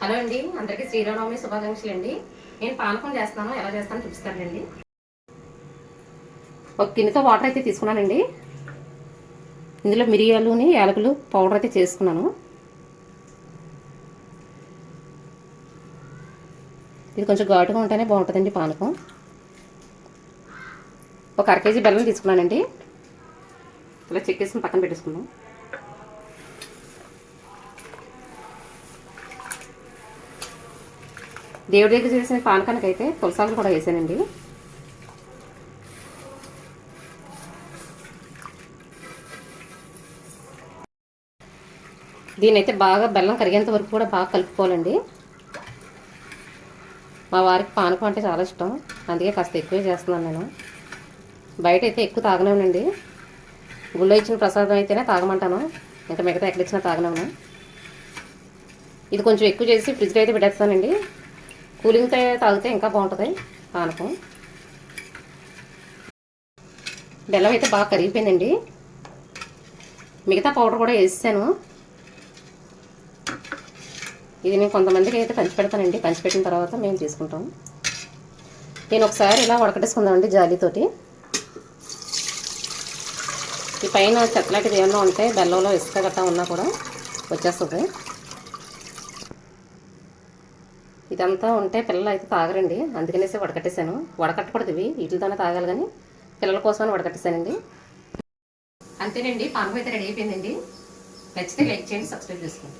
Hello అండి అందరికీ శ్రీరామనవమి శుభాకాంక్షలు అండి. నేను పానకం చేస్తాను ఎలా చేస్తాను చూపిస్తానండి ఒక గిన్నెతో వాటర్ అయితే తీసుకున్నానండి. ఇందులో మిరియాలుని యాలకులు పౌడర్ అయితే చేసుకున్నాను. ఇది కొంచెం ఘాటుగా ఉంటేనే బాగుంటుందండి పానకం. ఒక అర కేజీ బెల్లం తీసుకున్నానండి. ఇలా చెక్కేసుకుని పక్కన పెట్టేసుకున్నాం దేవుడి దగ్గర చేసిన పానకానికి అయితే పులసాలు కూడా వేసానండి. దీని అయితే బాగా బెల్లం కరిగేంత వరకు కూడా బాగా కలుపుకోవాలండి. మా వారికి పానకం అంటే చాలా ఇష్టం. అందుకే కాస్త ఎక్కువే చేస్తున్నాను నేను. బయట అయితే ఎక్కువ తాగలేనండి. గుళ్ళో ఇచ్చిన ప్రసాదం అయితేనే తాగమంటాను. ఇంకా మిగతా ఎక్కడ ఇచ్చినా తాగలేను. ఇది కొంచెం ఎక్కువ చేసి ఫ్రిడ్జ్లో అయితే పెట్టేస్తానండి. కూలింగ్తో తాగితే ఇంకా బాగుంటుంది పానకం. బెల్లం అయితే బాగా కరిగిపోయిందండి. మిగతా పౌడర్ కూడా వేసాను. ఇది నేను కొంతమందికి అయితే పంచిపెడతానండి పంచిపెట్టిన తర్వాత మేము తీసుకుంటాం. నేను ఒకసారి ఇలా వడకట్టేసుకుందామండి జాలీతోటి. ఈ పైన చెట్లాంటిది ఏమన్నా ఉంటే బెల్లంలో ఇసుక గట్టా ఉన్నా కూడా వచ్చేస్తుంది. ఇదంతా ఉంటే పిల్లలు అయితే తాగరండి. అందుకనేసి వడకట్టేశాను. వడకట్టకూడదు ఇవి. వీటితోనే తాగాలి కానీ పిల్లల కోసమని వడకట్టేశానండి. అంతేనండి. పానకం అయితే రెడీ అయిపోయిందండి. నచ్చితే లైక్ చేయండి సబ్స్క్రైబ్ చేసుకోండి.